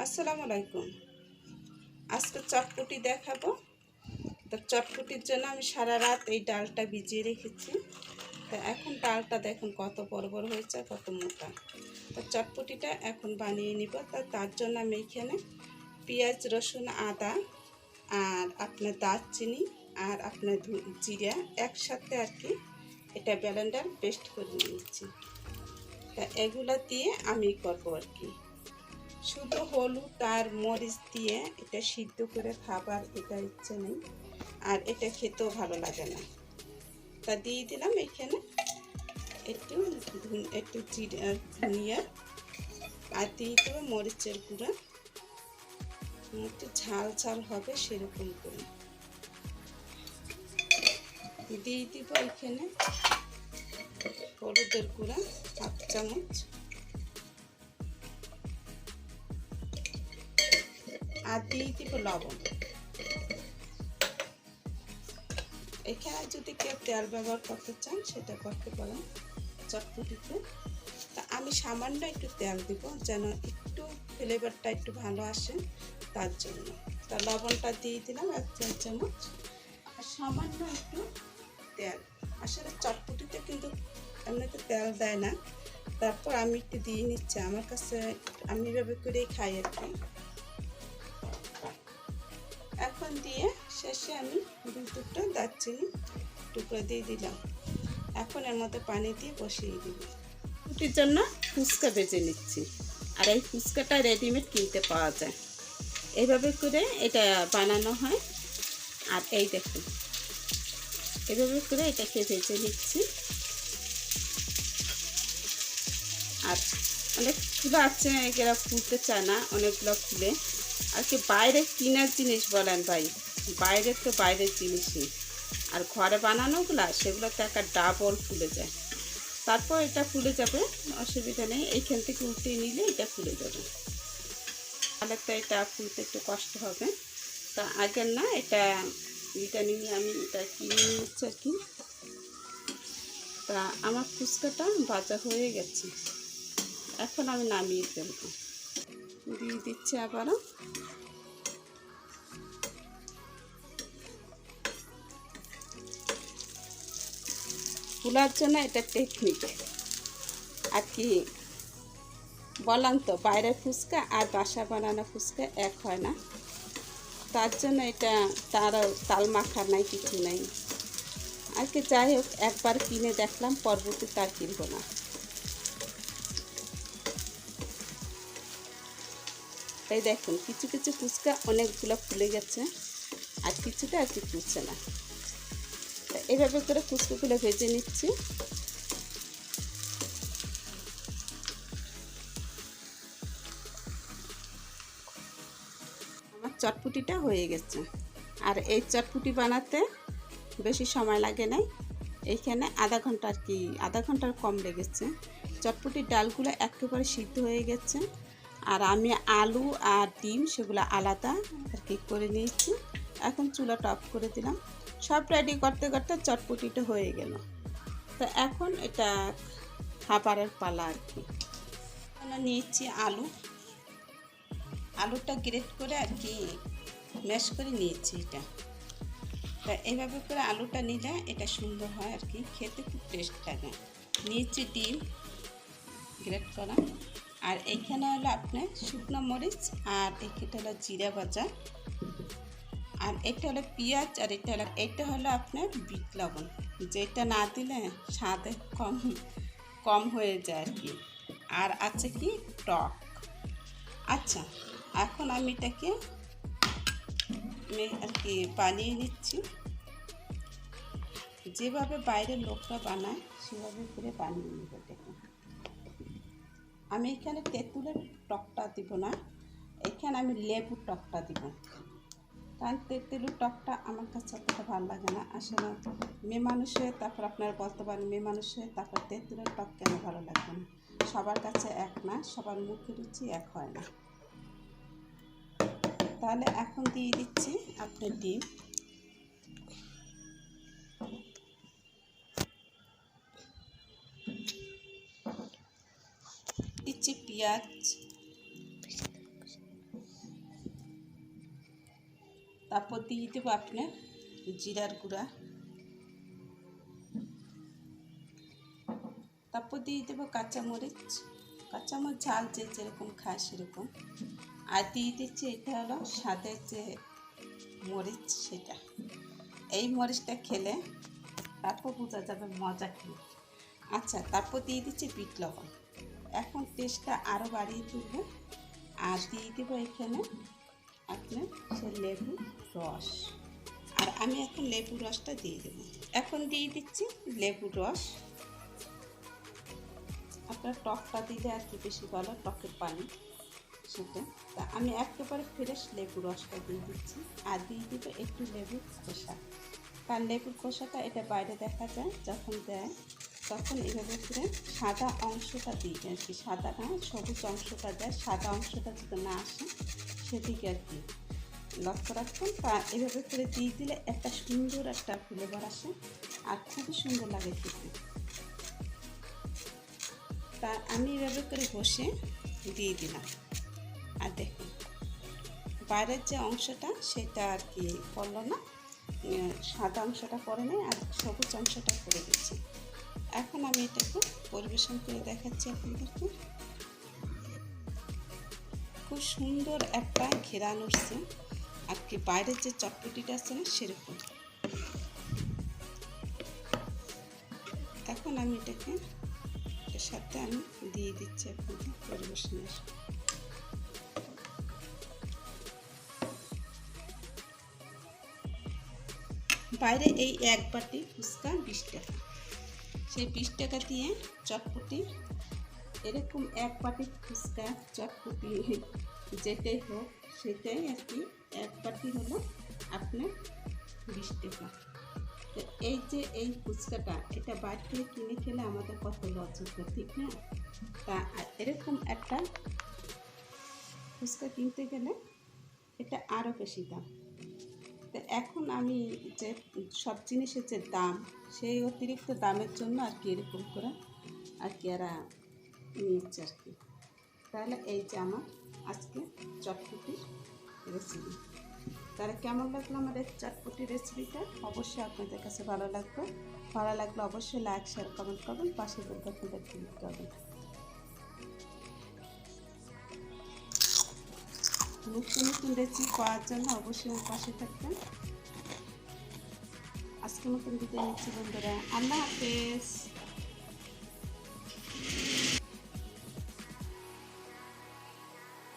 আসসালামু আলাইকুম। আজকে চটপটি দেখাবো। তো চটপটির জন্য আমি সারা রাত এই ডালটা ভিজিয়ে রেখেছি। তো এখন ডালটা দেখুন কত বড় বড় হয়েছে, কত মোটা। তো চটপটিটা এখন বানিয়ে নিব। তা তার জন্য আমি এখানে পেঁয়াজ, রসুন, আদা আর আপনার দারচিনি আর আপনার জিরা একসাথে আর কি এটা ব্যালেন্ডার পেস্ট করে নিয়েছি। তা এগুলো দিয়ে আমি করব আর কি। শুধু হলুদ আর মরিচ দিয়ে এটা সিদ্ধ করে খাবার এটা ইচ্ছে নেই। আর এটা খেতেও ভালো লাগে না। তা দিয়ে দিলাম এখানে একটু একটু ধনিয়া আর দিয়ে দেবো মরিচের গুঁড়া। একটু ঝাল ঝাল হবে সেরকম করে। দিয়ে দিব এখানে হলুদের গুঁড়া, হাফ চামচ। আর দিয়ে দিব লবণ। এখানে যদি কেউ তেল ব্যবহার করতে চান, সেটা করতে পারেন। চটপটিতে তা আমি সামান্য একটু তেল দিব যেন একটু ফ্লেভারটা একটু ভালো আসে তার জন্য। তা লবণটা দিয়ে দিলাম এক চা চামচ। আর সামান্য একটু তেল। আসলে চটপটিতে কিন্তু এমনিতে তেল দেয় না। তারপর আমি একটু দিয়ে নিচ্ছি। আমার কাছে আমি এভাবে করেই খাই আর কি। এখন দিয়ে শেষে আমি দুই দারচিনি টুকরো দিয়ে দিলাম। এখন এর মধ্যে পানি দিয়ে বসিয়ে দিব। রুটির জন্য ফুচকা বেজে নিচ্ছি। আর এই ফুচকাটা রেডিমেড কিনতে পাওয়া যায়। এইভাবে করে এটা বানানো হয়। আর এই দেখুন, এভাবে করে এটাকে ভেজে নিচ্ছি। আর অনেকগুলো আছে, এরা ফুলতে চায় না, অনেকগুলো ফুলে আর কি বাইরে কিনার জিনিস বলেন ভাই, বাইরের তো বাইরের জিনিসই। আর ঘরে বানানোগুলা সেগুলো তো একটা ডাবল ফুলে যায়। তারপর এটা ফুলে যাবে, অসুবিধা নেই, এইখান থেকে উল্টে নিলে এটা ফুলে যাবে। তাহলে তো এটা ফুলতে একটু কষ্ট হবে। তা আগের না, এটা এটা নিয়ে আমি এটা কিনে নিচ্ছি আর কি। তা আমার ফুচকাটা বাজা হয়ে গেছে। এখন আমি নামিয়ে ফেলব। দিয়ে দিচ্ছি আবারও। ফুলার জন্য এটা টেকনিক আর কি বললাম তো, বাইরের ফুচকা আর বাসা বানানো ফুচকা এক হয় না। তার জন্য এটা তার তাল মাখার নাই, কিছু নাই। আর কি, যাই হোক, একবার কিনে দেখলাম পরবর্তী তার কিনবো না। এই দেখুন, কিছু কিছু ফুচকা অনেকগুলো ফুলে গেছে আর কিছুটা আর কি ফুলছে না। এভাবে করে ফুচকাগুলো ভেজে নিচ্ছি। আমার চটপুটিটা হয়ে গেছে। আর এই চটপুটি বানাতে বেশি সময় লাগে নাই। এইখানে আধা ঘণ্টা আর কি, আধা ঘণ্টার কম লেগেছে। চটপুটির ডালগুলো একেবারে সিদ্ধ হয়ে গেছে। আর আমি আলু আর ডিম সেগুলো আলাদা আর কি করে নিয়েছি। এখন চুলা টপ করে দিলাম। সব রেডি করতে করতে চটপটিটা হয়ে গেল। তো এখন এটা খাবারের পালা আর কি। নিয়েছি আলু। আলুটা গ্রেট করে আর কি ম্যাশ করে নিয়েছি এটা। তা এইভাবে করে আলুটা নিলে এটা সুন্দর হয় আর কি। খেতে খুব টেস্ট লাগে। নিয়েছি ডিম। গ্রেট করা। আর এখানে হলো আপনার শুকনো মরিচ আর এইখানে হলো জিরা ভাজা। আর এটা হলো পেঁয়াজ আর এটা হলো এটা হলো আপনার বিট লবণ। যেটা না দিলে স্বাদে কম কম হয়ে যায় আর কি। আর আছে কি টক। আচ্ছা এখন আমি এটাকে আর কি বানিয়ে নিচ্ছি। যেভাবে বাইরের লোকরা বানায়, সেভাবে করে বানিয়ে নেব এটাকে। আমি এখানে তেঁতুলের টকটা দিব না। এখানে আমি লেবুর টকটা দিব। কারণ তেঁতুলের টকটা আমার কাছে অতটা ভালো লাগে না। আসলে মেয়ে মানুষের তারপর আপনার বলতে পারেন মেয়ে মানুষের তারপর তেঁতুলের টক কেন ভালো লাগবে না? সবার কাছে এক না, সবার মুখের রুচি এক হয় না। তাহলে এখন দিয়ে দিচ্ছি আপনার ডিম। দিচ্ছি পেঁয়াজ। তারপর দিয়ে দেবো আপনার জিরার গুঁড়া। তারপর দিয়ে দেবো কাঁচামরিচ। কাঁচামরিচ ঝাল যে যেরকম খায় সেরকম। আর দিয়ে দিচ্ছি এটা হলো স্বাদের যে মরিচ সেটা। এই মরিচটা খেলে তারপর বোঝা যাবে মজা কি। আচ্ছা তারপর দিয়ে দিচ্ছি বিট লবণ। এখন টেস্টটা আরও বাড়িয়ে তুলবে। আর দিয়ে দেবো এখানে আপনার সে লেবু রস। আর আমি এখন লেবু রসটা দিয়ে দেবো। এখন দিয়ে দিচ্ছি লেবু রস। আপনার টকটা দিলে আর কি বেশি ভালো, টকের পানি সেটা। তা আমি একেবারে ফ্রেশ লেবু রসটা দিয়ে দিচ্ছি। আর দিয়ে দিব একটু লেবুর খোসা। কারণ লেবুর খোসাটা এটা বাইরে দেখা যায়, যখন দেয় তখন এভাবে করে সাদা অংশটা দিই আর কি, সাদা না, সবুজ অংশটা দেয়, সাদা অংশটা যদি না আসে সেদিকে আর কি লক্ষ্য রাখুন। তা এভাবে করে দিয়ে দিলে একটা সুন্দর একটা ফ্লেভার আসে আর খুবই সুন্দর লাগে খেতে। তা আমি এভাবে করে বসে দিয়ে দিলাম। আর দেখুন, বাইরের যে অংশটা সেটা আর কি করল না, সাদা অংশটা করে নেই আর সবুজ অংশটা করে দিচ্ছি এখন আমি এটাকে পরিবেশন করে দেখাচ্ছি আপনাদেরকে। খুব সুন্দর একটা ঘেরান উঠছে আর কি বাইরের যে চটপটিটা আছে না, সেরকম। এখন আমি এটাকে এর সাথে আমি দিয়ে দিচ্ছি আপনাদের পরিবেশনের। বাইরে এই এক বাটি ফুচকা বিশ টাকা। সেই বিশ টাকা দিয়ে চটপটি, এরকম এক বাটি ফুচকা, চটপটি, যেটাই হোক, সেটাই আর কি এক বাটি হলো আপনার বিশ টাকা। তো এই যে এই ফুচকাটা, এটা থেকে কিনে খেলে আমাদের কত লজ্জিত ঠিক না? তা এরকম একটা ফুচকা কিনতে গেলে এটা আরও বেশি দাম। তো এখন আমি যে সব জিনিসের যে দাম, সেই অতিরিক্ত দামের জন্য আর কি এরকম করে আর কি এরা নিচ্ছে আর কি। তাহলে এই যে আমার আজকে চটপটির রেসিপি তাহলে কেমন লাগল আমার এই চটপটি রেসিপিটা অবশ্যই আপনাদের কাছে ভালো লাগবে। ভালো লাগলে অবশ্যই লাইক শেয়ার কমেন্ট করবেন। পাশে আপনাদের ক্লিক করবেন নতুন নতুন রেসিপি পাওয়ার জন্য অবশ্যই পাশে থাকবেন। আজকের মতন বিদায় নিচ্ছি বন্ধুরা। আল্লাহ হাফেজ।